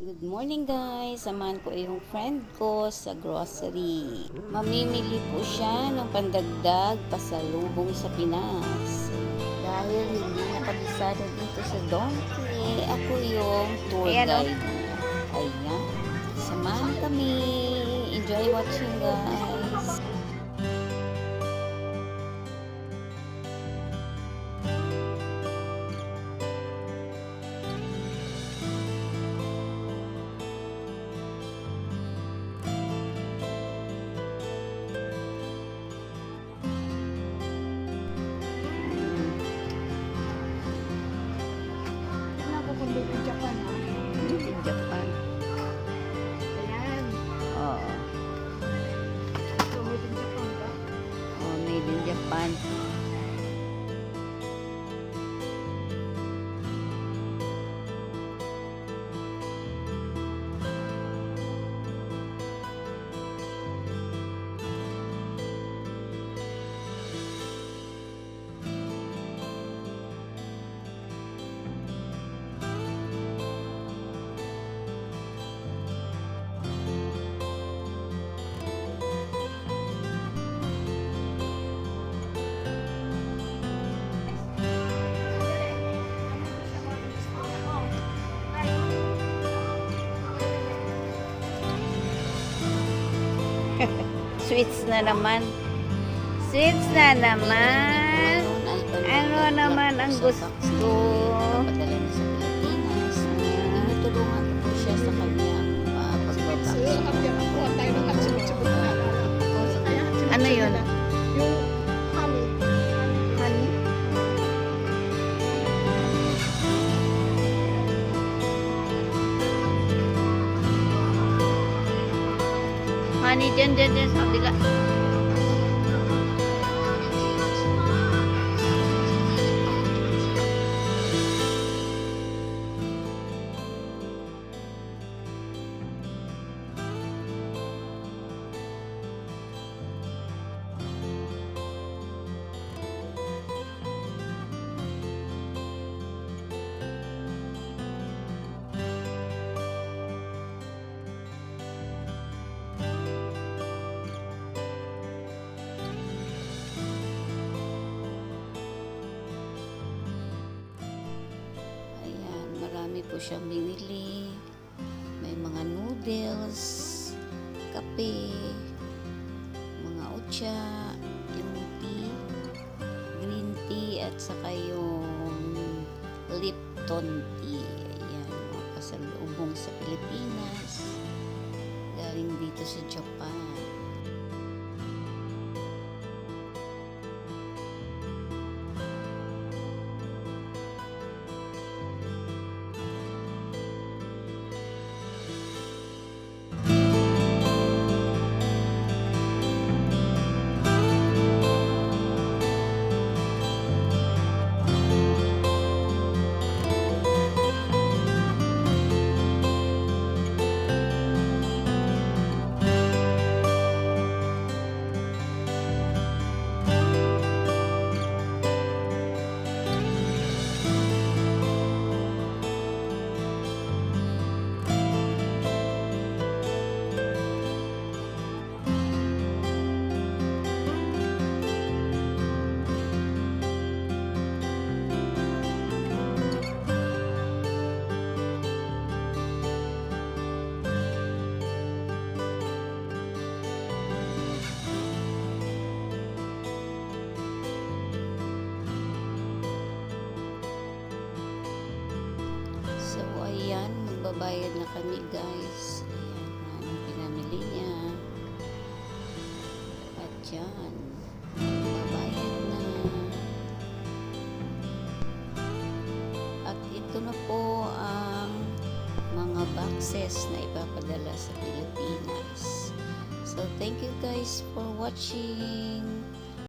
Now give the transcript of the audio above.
Good morning guys! Samahan ko yung friend ko sa grocery. Mamimili po siya ng pandagdag pasalubong sa Pinas. Dahil hindi nakabisado dito sa Donkey, ako yung tour oh. guide. Ayan. Samahan kami. Enjoy watching guys. 班。Sweets na naman. Sweets na naman. Ano naman ang gusto? mani dyan dyan dyan sabi ka marami po siyang binili. May mga noodles, kape, mga otsa, yung tea, green tea, at saka yung Lipton tea. Ayan, mga pasalubong sa Pilipinas. Galing dito sa Japan. Ayan, magbabayad na kami guys. Ayan, anong pinamili niya. At yan, magbabayad na. At ito na po ang mga boxes na ipapadala sa Pilipinas. So, thank you guys for watching.